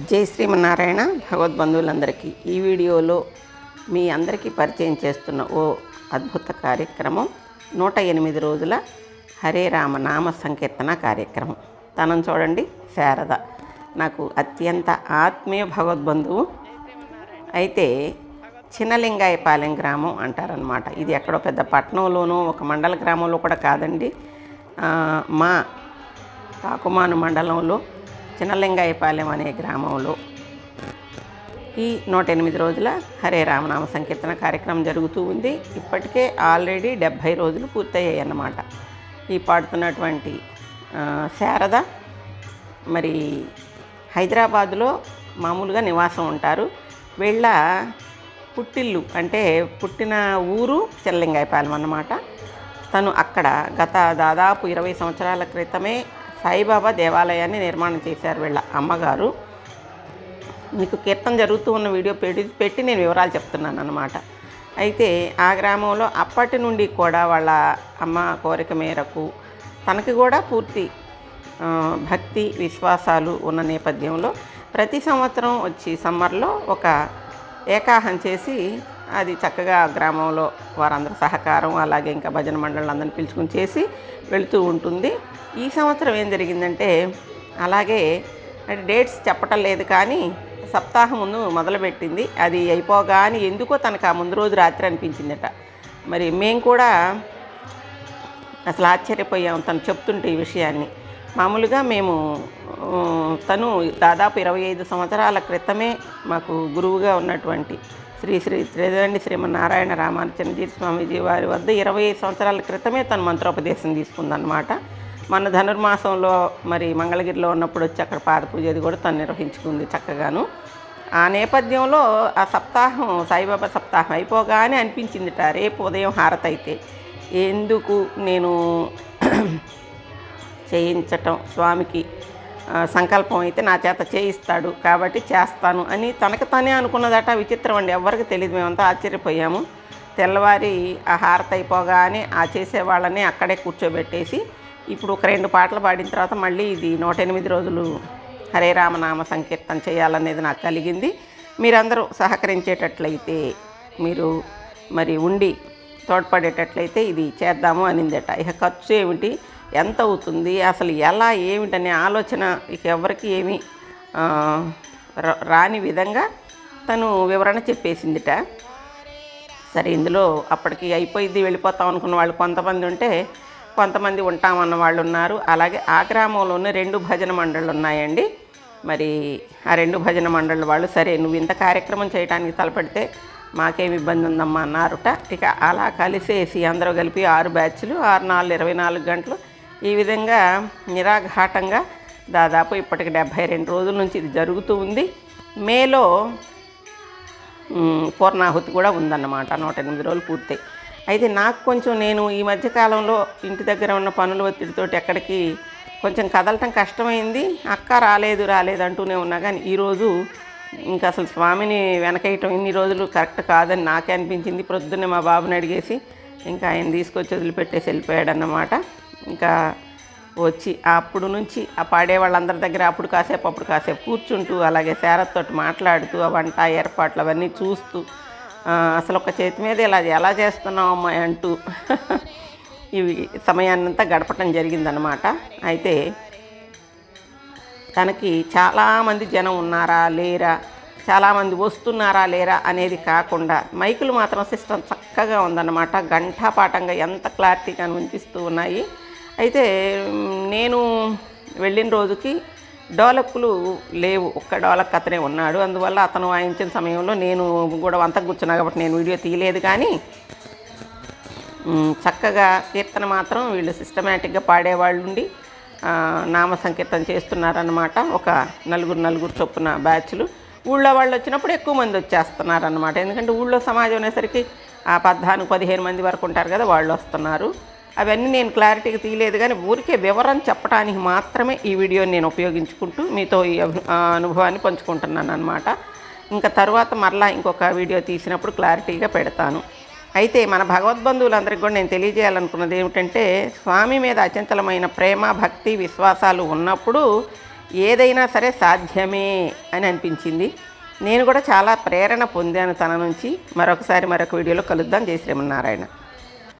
జై శ్రీమన్నారాయణ భగవద్బంధువులందరికీ. ఈ వీడియోలో మీ అందరికీ పరిచయం చేస్తున్న ఓ అద్భుత కార్యక్రమం నూట ఎనిమిది రోజుల హరే రామ నామ సంకీర్తన కార్యక్రమం. తనను చూడండి శారద. నాకు అత్యంత ఆత్మీయ భగవద్బంధువు. అయితే చిన్నలింగాయపాలెం గ్రామం అంటారనమాట ఇది ఎక్కడో పెద్ద పట్టణంలోనూ ఒక మండల గ్రామంలో కూడా కాదండి. మా కాకుమాను మండలంలో చిన్నలింగాయపాలెం అనే గ్రామంలో ఈ నూట ఎనిమిది రోజుల హరే రామనామ సంకీర్తన కార్యక్రమం జరుగుతూ ఉంది. ఇప్పటికే ఆల్రెడీ డెబ్భై రోజులు పూర్తయ్యాయి అన్నమాట. ఈ పాడుతున్నటువంటి శారద మరి హైదరాబాదులో మామూలుగా నివాసం ఉంటారు. వీళ్ళ పుట్టిల్లు అంటే పుట్టిన ఊరు చెల్లింగాయపాలెం అన్నమాట. తను అక్కడ గత దాదాపు ఇరవై సంవత్సరాల క్రితమే సాయిబాబా దేవాలయాన్ని నిర్మాణం చేశారు వీళ్ళ అమ్మగారు. మీకు కీర్తన జరుగుతూ ఉన్న వీడియో పెట్టి పెట్టి నేను వివరాలు చెప్తున్నాను అనమాట అయితే ఆ గ్రామంలో అప్పటి నుండి కూడా వాళ్ళ అమ్మ కోరిక మేరకు తనకి కూడా పూర్తి భక్తి విశ్వాసాలు ఉన్న నేపథ్యంలో ప్రతి సంవత్సరం వచ్చి సమ్మర్లో ఒక ఏకాహం చేసి అది చక్కగా గ్రామంలో వారందరి సహకారం అలాగే ఇంకా భజన మండలందరిని పిలుచుకుని చేసి వెళుతూ ఉంటుంది. ఈ సంవత్సరం ఏం జరిగిందంటే అలాగే అంటే డేట్స్ చెప్పటం లేదు కానీ సప్తాహం ముందు మొదలుపెట్టింది. అది అయిపోగానే ఎందుకో తనకు ఆ ముందు రోజు రాత్రి అనిపించిందట. మరి మేము కూడా అసలు ఆశ్చర్యపోయాం తను చెప్తుంటే ఈ విషయాన్ని. మామూలుగా మేము తను దాదాపు ఇరవై ఐదు సంవత్సరాల క్రితమే మాకు గురువుగా ఉన్నటువంటి శ్రీ శ్రీ త్రిదండి శ్రీమన్నారాయణ రామానుచంద్రజీ స్వామీజీ వారి వద్ద ఇరవై సంవత్సరాల క్రితమే తను మంత్రోపదేశం తీసుకుందనమాట మన ధనుర్మాసంలో మరి మంగళగిరిలో ఉన్నప్పుడు వచ్చి అక్కడ పాద పూజ అది కూడా తను నిర్వహించుకుంది చక్కగాను. ఆ నేపథ్యంలో ఆ సప్తాహం సాయిబాబా సప్తాహం అయిపోగానే అనిపించిందిట రేపు ఉదయం హారత అయితే ఎందుకు నేను చేయించటం స్వామికి సంకల్పం అయితే నా చేత చేయిస్తాడు కాబట్టి చేస్తాను అని తనకు తనే అనుకున్నదట విచిత్రం అండి. ఎవరికి తెలియదు మేమంతా ఆశ్చర్యపోయాము. తెల్లవారి ఆ హారత అయిపోగానే ఆ చేసే వాళ్ళని అక్కడే కూర్చోబెట్టేసి ఇప్పుడు ఒక రెండు పాటలు పాడిన తర్వాత మళ్ళీ ఇది నూట ఎనిమిది రోజులు హరే రామనామ సంకీర్తన చేయాలనేది నాకు కలిగింది. మీరందరూ సహకరించేటట్లయితే మీరు మరి ఉండి తోడ్పడేటట్లయితే ఇది చేద్దాము అనిందట. ఇక ఖర్చు ఏమిటి? ఎంత అవుతుంది అసలు ఎలా ఏమిటనే ఆలోచన ఇక ఎవరికి ఏమి రాని విధంగా తను వివరణ చెప్పేసిందిట. సరే ఇందులో అప్పటికి అయిపోయింది వెళ్ళిపోతాం అనుకున్న వాళ్ళు కొంతమంది ఉంటే కొంతమంది ఉంటామన్న వాళ్ళు ఉన్నారు. అలాగే ఆ గ్రామంలోనే రెండు భజన మండళ్ళు ఉన్నాయండి. మరి ఆ రెండు భజన మండళ్ళ వాళ్ళు సరే నువ్వు ఇంత కార్యక్రమం చేయడానికి తలపెడితే మాకేం ఇబ్బంది ఉందమ్మా అన్నారుట. ఇక అలా కలిసేసి అందరూ కలిపి ఆరు బ్యాచ్లు ఆరు నాలుగు ఇరవై నాలుగు గంటలు ఈ విధంగా నిరాఘాటంగా దాదాపు ఇప్పటికి డెబ్భై రెండు రోజుల నుంచి ఇది జరుగుతూ ఉంది. మేలో పూర్ణాహుతి కూడా ఉందన్నమాట నూట ఎనిమిది రోజులు పూర్తయి అయితే నాకు కొంచెం నేను ఈ మధ్యకాలంలో ఇంటి దగ్గర ఉన్న పనుల ఒత్తిడితోటి ఎక్కడికి కొంచెం కదలటం కష్టమైంది. అక్క రాలేదు రాలేదు అంటూనే ఉన్నా కానీ ఈరోజు ఇంకా అసలు స్వామిని వెనకేయటం ఇన్ని రోజులు కరెక్ట్ కాదని నాకే అనిపించింది. ప్రొద్దున్నే మా బాబుని అడిగేసి ఇంకా ఆయన తీసుకొచ్చి వదిలిపెట్టేసి వెళ్ళిపోయాడు అన్నమాట ఇంకా వచ్చి అప్పుడు నుంచి ఆ పాడే వాళ్ళందరి దగ్గర అప్పుడు కాసేపు అప్పుడు కాసేపు కూర్చుంటూ అలాగే శారత్తోటి మాట్లాడుతూ ఆ వంట ఏర్పాట్లు అవన్నీ చూస్తూ అసలు ఒక చేతి మీద ఇలా ఎలా చేస్తున్నావు అమ్మాయి అంటూ ఇవి సమయాన్నంతా గడపటం జరిగిందనమాట అయితే తనకి చాలామంది జనం ఉన్నారా లేరా చాలామంది వస్తున్నారా లేరా అనేది కాకుండా మైకులు మాత్రం సిస్టమ్ చక్కగా ఉందన్నమాట. గంటాపాఠంగా ఎంత క్లారిటీగా వినిపిస్తూ ఉన్నాయి. అయితే నేను వెళ్ళిన రోజుకి డోలక్లు లేవు. ఒక్క డోలక్ అతనే ఉన్నాడు. అందువల్ల అతను వాయించిన సమయంలో నేను కూడా వంతకు కూర్చున్నా కాబట్టి నేను వీడియో తీయలేదు కానీ చక్కగా కీర్తన మాత్రం వీళ్ళు సిస్టమేటిక్గా పాడేవాళ్ళు ఉండి నామ సంకీర్తన చేస్తున్నారన్నమాట. ఒక నలుగురు నలుగురు చొప్పున బ్యాచ్లు. ఊళ్ళో వాళ్ళు వచ్చినప్పుడు ఎక్కువ మంది వచ్చేస్తున్నారన్నమాట. ఎందుకంటే ఊళ్ళో సమాజం అనేసరికి ఆ పద్నాలుగు పదిహేను మంది వరకు ఉంటారు కదా వాళ్ళు వస్తున్నారు. అవన్నీ నేను క్లారిటీగా తీయలేదు కానీ ఊరికే వివరం చెప్పడానికి మాత్రమే ఈ వీడియోని నేను ఉపయోగించుకుంటూ మీతో ఈ అనుభవాన్ని పంచుకుంటున్నాను అనమాట ఇంకా తర్వాత మరలా ఇంకొక వీడియో తీసినప్పుడు క్లారిటీగా పెడతాను. అయితే మన భగవద్బంధువులందరికీ కూడా నేను తెలియజేయాలనుకున్నది ఏమిటంటే స్వామి మీద అచంచలమైన ప్రేమ భక్తి విశ్వాసాలు ఉన్నప్పుడు ఏదైనా సరే సాధ్యమే అని అనిపించింది. నేను కూడా చాలా ప్రేరణ పొందాను తన నుంచి. మరొకసారి మరొక వీడియోలో కలుద్దాం. జై శ్రీమన్నారాయణ.